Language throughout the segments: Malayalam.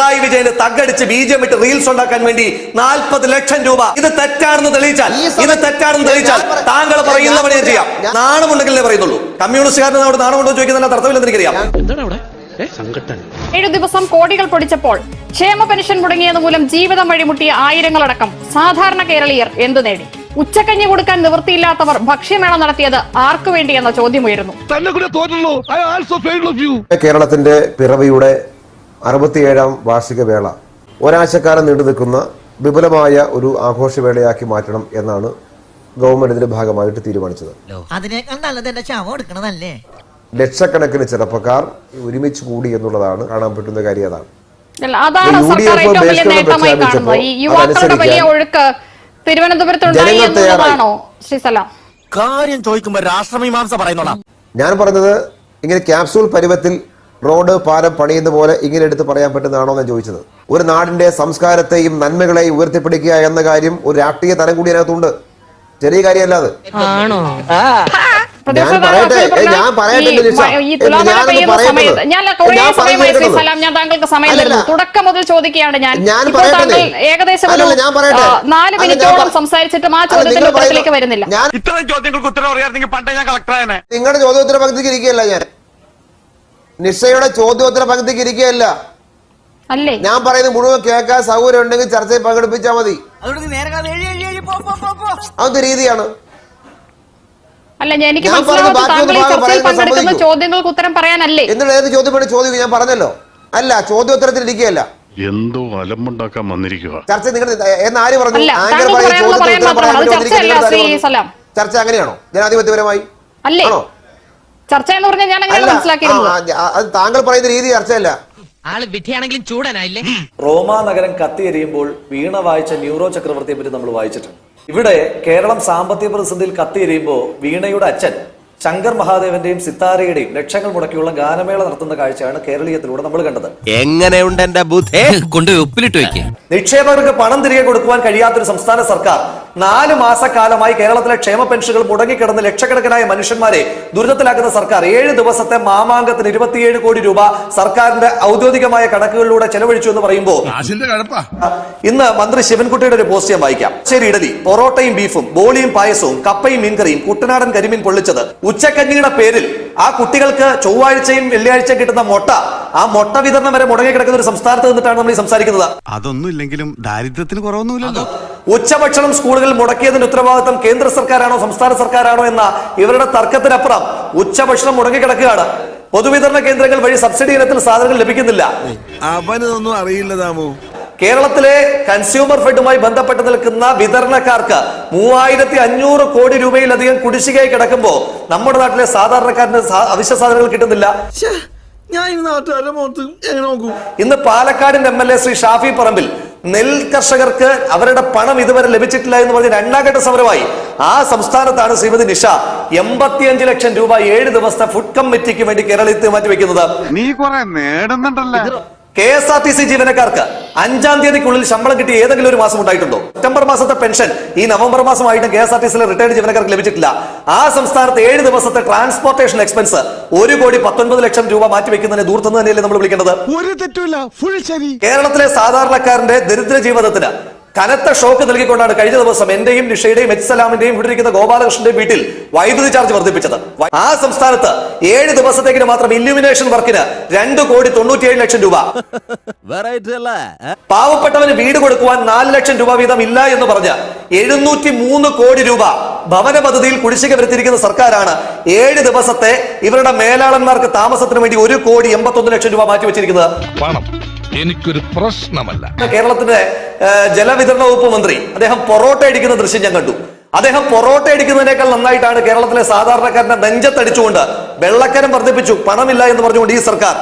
പിണറായി വിജയന്റെ തകടിച്ച് ബി ജെ ഇട്ട് റീൽസ് ഉണ്ടാക്കാൻ വേണ്ടി നാൽപ്പത് ലക്ഷം രൂപ. ഇത് തെറ്റാണെന്ന് തെളിയിച്ചാൽ ഇത് തെറ്റാണെന്ന് തെളിയിച്ചാൽ താങ്കൾ പറയുന്നവനെ ചെയ്യാം. നാണമുണ്ടെങ്കിലേ പറയുന്നുള്ളൂ. കമ്മ്യൂണിസ്റ്റുകാരന് അവിടെ നാണമുണ്ടോ ചോദിക്കുന്നതിന്റെ അർത്ഥമില്ലെന്ന് എനിക്കറിയാം. ഏഴു ദിവസം കോടികൾ പൊടിച്ചപ്പോൾ ക്ഷേമ പെൻഷൻ മുടങ്ങിയത് മൂലം ജീവിതം വഴിമുട്ടിയ ആയിരങ്ങളടക്കം സാധാരണ കേരളീയർ എന്തു നേടി? ഉച്ചക്കഞ്ഞി കൊടുക്കാൻ നിവൃത്തിയില്ലാത്തവർ ഭക്ഷ്യമേള നടത്തിയത് ആർക്കു വേണ്ടിയെന്ന ചോദ്യമുയരുന്നു കേരളത്തിന്റെ പിറവിയുടെ അറുപത്തിയേഴാം വാർഷിക വേള ഒരാഴ്ചക്കാലം നീണ്ടു നിൽക്കുന്ന വിപുലമായ ഒരു ആഘോഷവേളയാക്കി മാറ്റണം എന്നാണ് ഗവൺമെന്റ് ഇതിന്റെ ഭാഗമായിട്ട് തീരുമാനിച്ചത്. അതിനേക്കാൾ നല്ലത് എന്റെ ശവം എടുക്കണതല്ലേ ലക്ഷക്കണക്കിന് ചെറുപ്പക്കാർ ഒരുമിച്ച് കൂടി എന്നുള്ളതാണ് കാണാൻ പറ്റുന്ന കാര്യം അതാണ്. അതാണ് യു ഡി സർക്കാർ ഏറ്റവും വലിയ നേട്ടമായി കാണുന്നത്. ഈ യുവാക്കളുടെ വലിയ ഒഴുക്ക് തിരുവനന്തപുരത്തുണ്ടായി. എന്നുള്ളതാണോ കാര്യം രാഷ്ട്രമീമാംസ പറയുന്നോളാം. ഞാൻ പറഞ്ഞത് ഇങ്ങനെ ക്യാപ്സൂൾ പരുവത്തിൽ റോഡ് പാലം പണിയുന്ന പോലെ ഇങ്ങനെ എടുത്ത് പറയാൻ പറ്റുന്നതാണോ ഞാൻ ചോദിച്ചത്. ഒരു നാടിന്റെ സംസ്കാരത്തെയും നന്മകളെയും ഉയർത്തിപ്പിടിക്കുക എന്ന കാര്യം ഒരു രാഷ്ട്രീയ തരം കൂടി അതിനകത്തുണ്ട്. ചെറിയ കാര്യമല്ല അത്. ഞാൻ പറയട്ടെ, ഞാൻ പറയട്ടെ, തുടക്കം മുതൽ ചോദിക്കുകയാണ് ഞാൻ. താങ്കൾ ഏകദേശം നാല് മിനിറ്റോളം സംസാരിച്ചിട്ട് ആ ചോദ്യത്തിന്റെ ഉത്തരത്തിലേക്ക് വരുന്നില്ല. ഇത്തരം ചോദ്യങ്ങൾക്ക് ഉത്തരം അറിയാമെങ്കിൽ പണ്ടേ ഞാൻ നിങ്ങളുടെ ചോദ്യോത്തര പകുതിക്ക് ഇരിക്കുകയല്ല ഞാൻ. നിശ്ചയുടെ ചോദ്യോത്തര പങ്ക്തിക്ക് ഇരിക്കുകയല്ല. അല്ലേ? ഞാൻ പറയുന്നത് മുഴുവൻ കേൾക്കാൻ സൗകര്യം ഉണ്ടെങ്കിൽ ചർച്ചയിൽ പങ്കെടുപ്പിച്ചാൽ മതി. അതൊരു രീതിയാണ്? അല്ല എനിക്ക് ചോദ്യങ്ങൾക്ക് ഉത്തരം പറയാനല്ലേ? ഏത് ചോദ്യം? ചോദിക്കും ഞാൻ പറഞ്ഞല്ലോ. അല്ല ചോദ്യോത്തരത്തിൽ ഇരിക്കുകയല്ല. എന്തോ അലമ്പുണ്ടാക്കാൻ വന്നിരിക്കുക ചർച്ച നിങ്ങൾ എന്ന് ആര് പറഞ്ഞു. ചർച്ച അങ്ങനെയാണോ? ജനാധിപത്യപരമായി? അല്ലേ? ആണോ? ചർച്ച എന്ന് പറഞ്ഞാൽ ഞാൻ അങ്ങനെ മനസ്സിലാക്കിയിരുന്നത് അത് താങ്കൾ പറയുന്ന രീതി ചർച്ചയല്ല. ആൾ വിധിയാണെങ്കിലും ചൂടനായില്ലേ? റോമാ നഗരം കത്തിയെരിയുമ്പോൾ വീണ വായിച്ച ന്യൂറോ ചക്രവർത്തിയെ പറ്റി നമ്മൾ വായിച്ചിട്ടുണ്ട്. ഇവിടെ കേരളം സാമ്പത്തിക പ്രതിസന്ധിയിൽ കത്തിയെരിയുമ്പോൾ വീണയുടെ അച്ഛൻ ശങ്കർ മഹാദേവന്റെയും സിത്താരയുടെയും ലക്ഷങ്ങൾ മുടക്കിയുള്ള ഗാനമേള നടത്തുന്ന കാഴ്ചയാണ് കേരളീയത്തിലൂടെ നമ്മൾ കണ്ടത്. എങ്ങനെയുണ്ട് എന്റെ ബുദ്ധി? കൊണ്ട് ഉപ്പിലിട്ട് വെക്കേ. നിക്ഷേപകർക്ക് പണം തിരികെ കൊടുക്കുവാൻ കഴിയാത്തൊരു സംസ്ഥാന സർക്കാർ നാല് മാസക്കാലമായി കേരളത്തിലെ ക്ഷേമ പെൻഷനുകൾ മുടങ്ങിക്കിടന്ന് ലക്ഷക്കണക്കിനായ മനുഷ്യന്മാരെ ദുരിതത്തിലാക്കുന്ന സർക്കാർ. ഏഴ് ദിവസത്തെ മാമാങ്കത്തിന് ഇരുപത്തിയേഴ് കോടി രൂപ സർക്കാരിന്റെ ഔദ്യോഗികമായ കണക്കുകളിലൂടെ ചെലവഴിച്ചു എന്ന് പറയുമ്പോൾ ഇന്ന് മന്ത്രി ശിവൻകുട്ടിയുടെ ഒരു പോസ്റ്റ് ഞാൻ വായിക്കാം. ശരി ഇഡലി പൊറോട്ടയും ബീഫും ബോളിയും പായസവും കപ്പയും മീൻകറിയും കുട്ടനാടൻ കരിമീൻ പൊള്ളിച്ചത്. ഉച്ചക്കഞ്ഞിയുടെ പേരിൽ ആ കുട്ടികൾക്ക് ചൊവ്വാഴ്ചയും വെള്ളിയാഴ്ചയും കിട്ടുന്ന മുട്ട ആ മുട്ട വിതരണം വരെ മുടങ്ങി കിടക്കുന്ന ഒരു സംസ്ഥാനത്ത് നിന്നിട്ടാണ് നമ്മൾ സംസാരിക്കുന്നത്. അതൊന്നും ഇല്ലെങ്കിലും ദാരിദ്ര്യത്തിന് കുറവൊന്നുമില്ലല്ലോ. ഉച്ചഭക്ഷണം സ്കൂളുകളിൽ മുടക്കിയതിന്റെ ഉത്തരവാദിത്തം കേന്ദ്ര സർക്കാരാണോ സംസ്ഥാന സർക്കാരാണോ എന്ന ഇവരുടെ തർക്കത്തിനപ്പുറം ഉച്ചഭക്ഷണം മുടങ്ങിക്കിടക്കുകയാണ്. പൊതുവിതരണ കേന്ദ്രങ്ങൾ വഴി സബ്സിഡി ഇനത്തിൽ സാധനങ്ങൾ ലഭിക്കുന്നില്ല. അവനൊന്നും അറിയില്ല താമോ കേരളത്തിലെ കൺസ്യൂമർ ഫെഡുമായി ബന്ധപ്പെട്ട് നിൽക്കുന്ന വിതരണക്കാർക്ക് മൂവായിരത്തി അഞ്ഞൂറ് കോടി രൂപയിലധികം കുടിശ്ശികയായി കിടക്കുമ്പോൾ നമ്മുടെ നാട്ടിലെ സാധാരണക്കാരന് അവശ്യ സാധനങ്ങൾ കിട്ടുന്നില്ല. ഞാൻ ഇന്ന് പാലക്കാടിന്റെ M L A Shri Shafi Parambil നെൽ കർഷകർക്ക് അവരുടെ പണം ഇതുവരെ ലഭിച്ചിട്ടില്ല എന്ന് പറഞ്ഞ് രണ്ടാം ഘട്ട സമരമായി. ആ സംസ്ഥാനത്താണ് ശ്രീമതി നിഷ എൺപത്തിയഞ്ച് ലക്ഷം രൂപ ഏഴ് ദിവസത്തെ ഫുഡ് കമ്മിറ്റിക്ക് വേണ്ടി കേരളത്തിൽ മാറ്റി വെക്കുന്നത് നീ കൊറേ നേടുന്നുണ്ടല്ലേ. K S R T C ജീവനക്കാർക്ക് അഞ്ചാം തീയതിക്കുള്ളിൽ ശമ്പളം കിട്ടി ഏതെങ്കിലും ഒരു മാസം ഉണ്ടായിട്ടുണ്ടോ? സെപ്റ്റംബർ മാസത്തെ പെൻഷൻ ഈ നവംബർ മാസമായിട്ടും കെ എസ് ആർ ടി സിയിലെ റിട്ടയർഡ് ജീവനക്കാർക്ക് ലഭിച്ചിട്ടില്ല. ആ സംസ്ഥാനത്ത് ഏഴ് ദിവസത്തെ ട്രാൻസ്പോർട്ടേഷൻ എക്സ്പെൻസ് ഒരു കോടി പത്തൊൻപത് ലക്ഷം രൂപ മാറ്റിവെക്കുന്നതിന് ദൂർത്തെന്ന് തന്നെയല്ലേ നമ്മൾ വിളിക്കേണ്ടത്? കേരളത്തിലെ സാധാരണക്കാരന്റെ ദരിദ്ര ജീവിതത്തിന് കനത്ത ഷോക്ക് നൽകിക്കൊണ്ടാണ് കഴിഞ്ഞ ദിവസം എന്റെയും നിഷയുടെയും എച്ച് സലാമിന്റെയും ഇവിടെ ഇരിക്കുന്ന ഗോപാലകൃഷ്ണന്റെ വീട്ടിൽ വൈദ്യുതി ചാർജ് വർദ്ധിപ്പിച്ചത്. ആ സംസ്ഥാനത്ത് ഏഴ് ദിവസത്തേക്കിന് മാത്രം ഇല്യൂമിനേഷൻ വർക്കിന് രണ്ട് കോടി തൊണ്ണൂറ്റിയേഴ് ലക്ഷം രൂപ. വെറൈറ്റി അല്ലേ പാവപ്പെട്ടവന് വീട് കൊടുക്കുവാൻ നാല് ലക്ഷം രൂപ വീതം ഇല്ല എന്ന് പറഞ്ഞ് എഴുന്നൂറ്റി മൂന്ന് കോടി രൂപ ഭവന പദ്ധതിയിൽ കുടിശ്ശിക വരുത്തിയിരിക്കുന്ന സർക്കാരാണ് ഏഴ് ദിവസത്തെ ഇവരുടെ മേലാളന്മാർക്ക് താമസത്തിന് വേണ്ടി ഒരു കോടി എൺപത്തൊന്ന് ലക്ഷം രൂപ മാറ്റി വെച്ചിരിക്കുന്നത് പണം. എനിക്കൊരു പ്രശ്നമല്ല. കേരളത്തിന്റെ ജലവിതരണ വകുപ്പ് മന്ത്രി അദ്ദേഹം പൊറോട്ട അടിക്കുന്ന ദൃശ്യം ഞാൻ കണ്ടു. അദ്ദേഹം പൊറോട്ട അടിക്കുന്നതിനേക്കാൾ നന്നായിട്ടാണ് കേരളത്തിലെ സാധാരണക്കാരനെ നെഞ്ചത്തടിച്ചുകൊണ്ട് വെള്ളക്കരം വർദ്ധിപ്പിച്ചു. പണമില്ല എന്ന് പറഞ്ഞുകൊണ്ട് ഈ സർക്കാർ.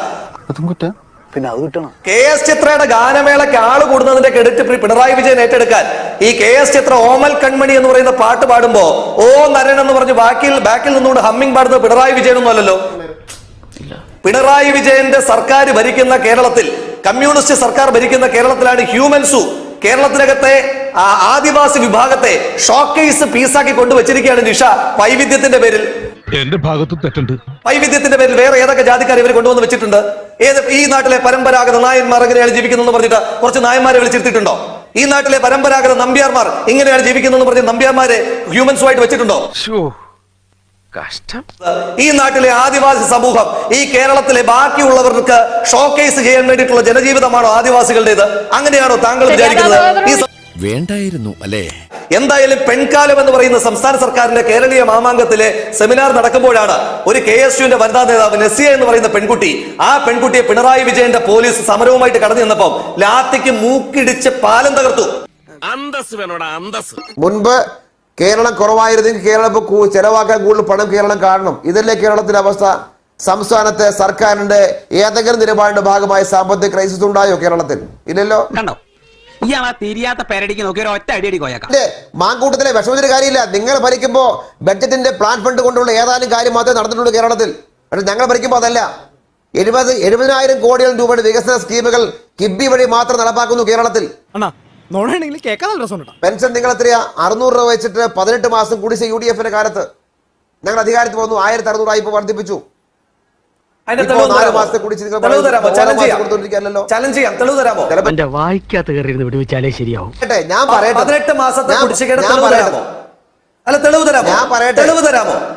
പിന്നെ അത് കിട്ടണം. കെ എസ് ചിത്രയുടെ ഗാനമേളയ്ക്ക് ആൾ കൂടുന്നതിന്റെ ക്രെഡിറ്റ് പ്രി- പിണറായി വിജയൻ ഏറ്റെടുക്കാൻ. ഈ കെ എസ് ചിത്ര ഓമൽ കൺമണി എന്ന് പറയുന്ന പാട്ട് പാടുമ്പോ ഓ നരൻ എന്ന് പറഞ്ഞ് ബാക്കിൽ ബാക്കിൽ നിന്നുകൊണ്ട് ഹമ്മിങ് പാടുന്നത് പിണറായി വിജയനൊന്നും അല്ലല്ലോ. പിണറായി വിജയന്റെ സർക്കാർ ഭരിക്കുന്ന കേരളത്തിൽ കമ്മ്യൂണിസ്റ്റ് സർക്കാർ ഭരിക്കുന്ന കേരളത്തിലാണ് ഹ്യൂമൻസു. കേരളത്തിനകത്തെ ആദിവാസി വിഭാഗത്തെ ഷോക്കേസ് പീസാക്കി കൊണ്ടുവച്ചിരിക്കുകയാണ് നിഷ. വൈവിധ്യത്തിന്റെ പേരിൽ. എന്റെ ഭാഗത്ത് തെറ്റുണ്ട്. വൈവിധ്യത്തിന്റെ പേരിൽ വേറെ ഏതൊക്കെ ജാതിക്കാർ ഇവർ കൊണ്ടുവന്ന് വെച്ചിട്ടുണ്ട്? ഏത് ഈ നാട്ടിലെ പരമ്പരാഗത നായന്മാർ എങ്ങനെയാണ് ജീവിക്കുന്നതെന്ന് പറഞ്ഞിട്ട് കുറച്ച് നായന്മാരെ വിളിച്ചിരുത്തിയിട്ടുണ്ടോ? ഈ നാട്ടിലെ പരമ്പരാഗത നമ്പ്യാർമാർ ഇങ്ങനെയാണ് ജീവിക്കുന്നതെന്ന് പറഞ്ഞ് നമ്പ്യാർമാരെ ഹ്യൂമൻസുമായിട്ട് വെച്ചിട്ടുണ്ടോ? കഷ്ടം. ഈ നാട്ടിലെ ആദിവാസി സമൂഹം ഈ കേരളത്തിലെ ബാക്കിയുള്ളവർക്ക് ഷോക്കേസ് ചെയ്യാൻ വേണ്ടിയിട്ടുള്ള ജനജീവിതമാണോ ആദിവാസികളുടേത്? അങ്ങനെയാണോ താങ്കൾ വിചാരിക്കുന്നത്? ഈ വേണ്ടായിരുന്നു അല്ലേ? എന്തായാലും പെൺകാലം എന്ന് പറയുന്ന സംസ്ഥാന സർക്കാരിന്റെ കേരളീയ മാമാങ്കത്തിലെ സെമിനാർ നടക്കുമ്പോഴാണ് ഒരു കെ എസ് യുവിന്റെ വനിതാ നേതാവ് നസിയ എന്ന് പറയുന്ന പെൺകുട്ടി ആ പെൺകുട്ടിയെ പിണറായി വിജയന്റെ പോലീസ് സമരവുമായിട്ട് കടന്നു നിന്നപ്പോൾ ലാത്തിക്ക് മൂക്കിടിച്ച് പാലം തകർത്തു. അന്തസ് വേണോടാ അന്തസ് മുൻപ് കേരളം കുറവായിരുന്നെങ്കിൽ കേരളം ഇപ്പൊ കൂ- ചെലവാക്കാൻ കൂടുതൽ പണം കേരളം കാണണം. ഇതല്ലേ കേരളത്തിന്റെ അവസ്ഥ? സംസ്ഥാനത്തെ സർക്കാരിന്റെ ഏതെങ്കിലും നിലപാടിന്റെ ഭാഗമായി സാമ്പത്തിക ക്രൈസിസ് ഉണ്ടായോ കേരളത്തിൽ? ഇല്ലല്ലോ? കണ്ടോ? മാങ്കൂട്ടത്തിലെ വിഷമത്തിന്റെ കാര്യമില്ല. നിങ്ങൾ ഭരിക്കുമ്പോ ബഡ്ജറ്റിന്റെ പ്ലാൻ ഫണ്ട് കൊണ്ടുള്ള ഏതാനും കാര്യം മാത്രമേ നടന്നിട്ടുള്ളൂ കേരളത്തിൽ. പക്ഷെ ഞങ്ങൾ ഭരിക്കുമ്പോൾ അതല്ല. എഴുപത് എഴുപതിനായിരം കോടിയോളം രൂപയുടെ വികസന സ്കീമുകൾ കിബി വഴി മാത്രം നടപ്പാക്കുന്നു കേരളത്തിൽ. അണ്ണാ നോണാണെങ്കിൽ കേൾക്കാൻ നല്ല രസമുണ്ട് പെൻഷൻ നിങ്ങൾ എത്രയാ അറുന്നൂറ് രൂപ വെച്ചിട്ട് പതിനെട്ട് മാസം കുടിശ്ശ യു ഡി എഫിന്റെ കാലത്ത്. ഞങ്ങൾ അധികാരത്തിൽ വന്നു ആയിരത്തി അറുന്നൂറായി ഇപ്പൊ വർദ്ധിപ്പിച്ചു. വായിക്കാത്ത കയറി വിടുവിച്ചാലേ ശരിയാവും. പറയട്ടെ, ഞാൻ പറയട്ടെ. പതിനെട്ട് മാസത്തെ ഞാൻ- കുടിശ്ശികയുടെ ഞാൻ തെളിവ് പറയട്ടെ. തരാമോ? അല്ല തെളിവ് തരാമോ? ഞാൻ പറയട്ടെ. തെളിവ് തരാമോ?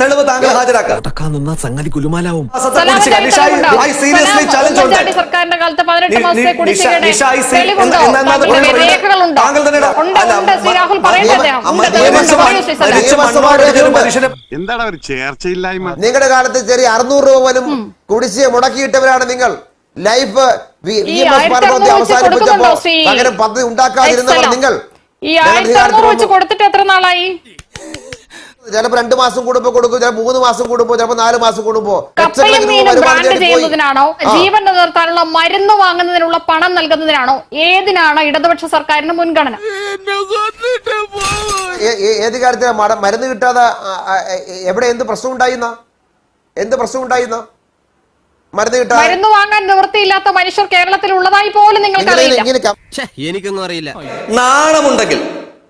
തെളിവ് താങ്കൾ ഹാജരാക്കാം. സംഗതി കുലുമാലാവും. സർക്കാരിന്റെ കാലത്ത് പതിനെട്ട് മാസത്തെ ഒരു രേഖയുണ്ട്. മനുഷ്യനെ എന്താണ് ഒരു ചേർച്ചയില്ലായ്മ? നിങ്ങളുടെ കാലത്ത് ചെറിയ അറുന്നൂറ് രൂപ പോലും കുടിശ്ശിക മുടക്കിയിട്ടവരാണ് നിങ്ങൾ. ലൈഫ് അവസാനിപ്പിച്ചപ്പോ അങ്ങനെ പദ്ധതി ഉണ്ടാക്കാതിരുന്നവർ നിങ്ങൾ. ഈ ആയിരത്തി അറുന്നൂറ് വെച്ച് കൊടുത്തിട്ട് എത്ര നാളായി? ചിലപ്പോ രണ്ടു മാസം കൂടുമ്പോ കൊടുക്കും ചിലപ്പോ മൂന്ന് മാസം കൂടുമ്പോ ചിലപ്പോ നാല് മാസം കൂടുമ്പോ. കപ്പയും ലക്ഷക്കണക്കിന് മീനും ബ്രാൻഡ് ചെയ്യുന്നതിനാണോ? ജീവൻ നിലനിർത്താനുള്ള മരുന്ന് വാങ്ങുന്നതിനുള്ള പണം നൽകുന്നതിനാണോ? ഏതിനാണ് ഇടതുപക്ഷ സർക്കാരിന്റെ മുൻഗണന? ഏത് കാര്യത്തിലാണ് മരുന്ന് കിട്ടാതെ എവിടെ എന്ത് പ്രശ്നം ഉണ്ടായിരുന്ന എന്ത് പ്രശ്നം ഉണ്ടായിന്ന മരുന്ന് വാങ്ങാൻ നിവൃത്തിയില്ലാത്ത മനുഷ്യർ കേരളത്തിൽ ഉള്ളതായി പോലും നിങ്ങൾക്ക് ക- എനിക്കൊന്നും അറിയില്ല. നാണമുണ്ടെങ്കിൽ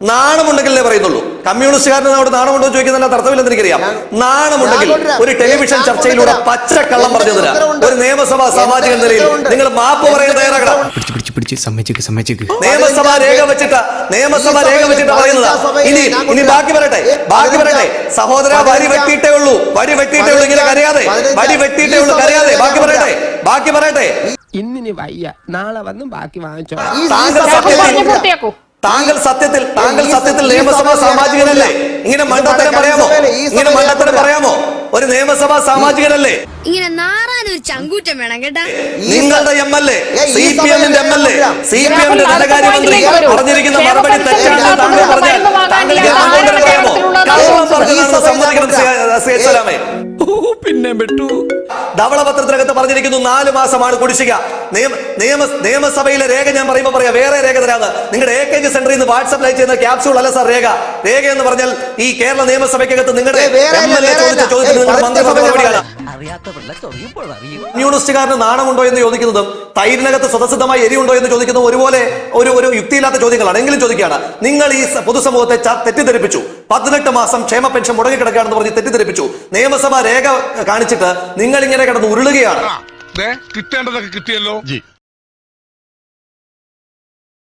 നാണമുണ്ടെങ്കിലേ പറയുന്നുള്ളൂ. കമ്മ്യൂണിസ്റ്റുകാരന് അവിടെ നാണമുണ്ടോ ചോദിക്കുന്നതിന് അർത്ഥമില്ലെന്ന് എനിക്കറിയാം. നാണമുണ്ടെങ്കിൽ ഒരു ടെലിവിഷൻ ചർച്ചയിലൂടെ പച്ചക്കള്ളം പറഞ്ഞതിന് ഒരു നിയമസഭാ സാമാജിക നിലയിൽ നിങ്ങൾ മാപ്പ് പറയാൻ തയ്യാറാകണം? പിടിച്ച് സമ്മതിക്ക് സമ്മതിക്ക് സമ്മതിച്ചേക്ക്. സമ്മതിച്ചേക്ക് നിയമസഭ രേഖ വെച്ചിട്ട് നിയമസഭ രേഖ വെച്ചിട്ട് പറയുന്നത്. ഇനി ഇനി ബാക്കി പറയട്ടെ ബാക്കി പറയട്ടെ. പതിനഞ്ചാം- സഹോദര വരി വെട്ടിയിട്ടേ ഉള്ളൂ. വരി വെട്ടിയിട്ടേ ഉള്ളൂ ഇങ്ങനെ കരയാതെ. വരി വെട്ടിയിട്ടേ ഉള്ളൂ കരയാതെ. ബാക്കി പറയട്ടെ ബാക്കി പറയട്ടെ. ഇന്നിനി വയ്യ. നാളെ വന്നും ബാക്കി വാങ്ങിച്ചോ. താങ്കൾ സത്യത്തിൽ- താങ്കൾ സത്യത്തിൽ താങ്കൾ സത്യത്തിൽ നിയമസഭാ സാമാജികനല്ലേ? ഇങ്ങനെ മണ്ടത്തരം പറയാമോ? ഇങ്ങനെ മണ്ടത്തരം പറയാമോ? ഒരു നിയമസഭാ സാമാജികനല്ലേ ഇങ്ങനെ ഒരു ചങ്കൂറ്റം വേണം കേട്ടാ നിങ്ങളുടെ M L A C P എമ്മിന്റെ M L A C P എമ്മിന്റെ ധനകാര്യമന്ത്രി പറഞ്ഞിരിക്കുന്ന മറുപടി തെറ്റാണെന്ന് താങ്കൾ പറഞ്ഞാൽ താങ്കൾ സമ്മതിക്കണം സി എച്ച് സലാമേ പിന്നെ വിട്ടു. ധവളപത്രത്തിനകത്ത് പറഞ്ഞിരിക്കുന്നു നാല് മാസമാണ് കുടിശ്ശിക. നിയമ നിയമ നിയമസഭയിലെ രേഖ ഞാൻ പറയുമ്പോൾ പറയാം വേറെ രേഖ തരാന്ന്. നിങ്ങളുടെ എ കെ ജി സെന്ററിൽ നിന്ന് വാട്സ്ആപ്പ് അയച്ചു ചെയ്യുന്ന ക്യാപ്സൂൾ അല്ല സാർ രേഖ. രേഖ എന്ന് പറഞ്ഞാൽ ഈ കേരള നിയമസഭയ്ക്കകത്ത് നിങ്ങളുടെ ചോദിച്ച. ചോദ്യത്തിന് നിങ്ങളുടെ മന്ത്രി പറഞ്ഞ പതിനെട്ട് മറുപടിയാണ് അറിയാത്ത പിള്ള ചൊറിയുമ്പോൾ അറിയും. കമ്മ്യൂണിസ്റ്റുകാരന് നാണമുണ്ടോ എന്ന് ചോദിക്കുന്നതും തൈരിനകത്ത് സ്വതസിദ്ധമായി എരിവുണ്ടോ എന്ന് ചോദിക്കുന്നതും ഒരുപോലെ ഒരു ഒരു യുക്തിയില്ലാത്ത ചോദ്യങ്ങളാണ്. എങ്കിലും ചോദിക്കുകയാണ് നിങ്ങൾ ഈ പൊതുസമൂഹത്തെ തെറ്റിദ്ധരിപ്പിച്ചു. പതിനെട്ട് മാസം ക്ഷേമ പെൻഷൻ മുടങ്ങിക്കിടക്കുകയാണെന്ന് പറഞ്ഞ് തെറ്റിദ്ധരിപ്പിച്ചു. നിയമസഭ രേഖ കാണിച്ചിട്ട് നിങ്ങൾ ഇങ്ങനെ കിടന്ന് ഉരുളുകയാണ്. കിട്ടേണ്ടതൊക്കെ കിട്ടിയല്ലോ.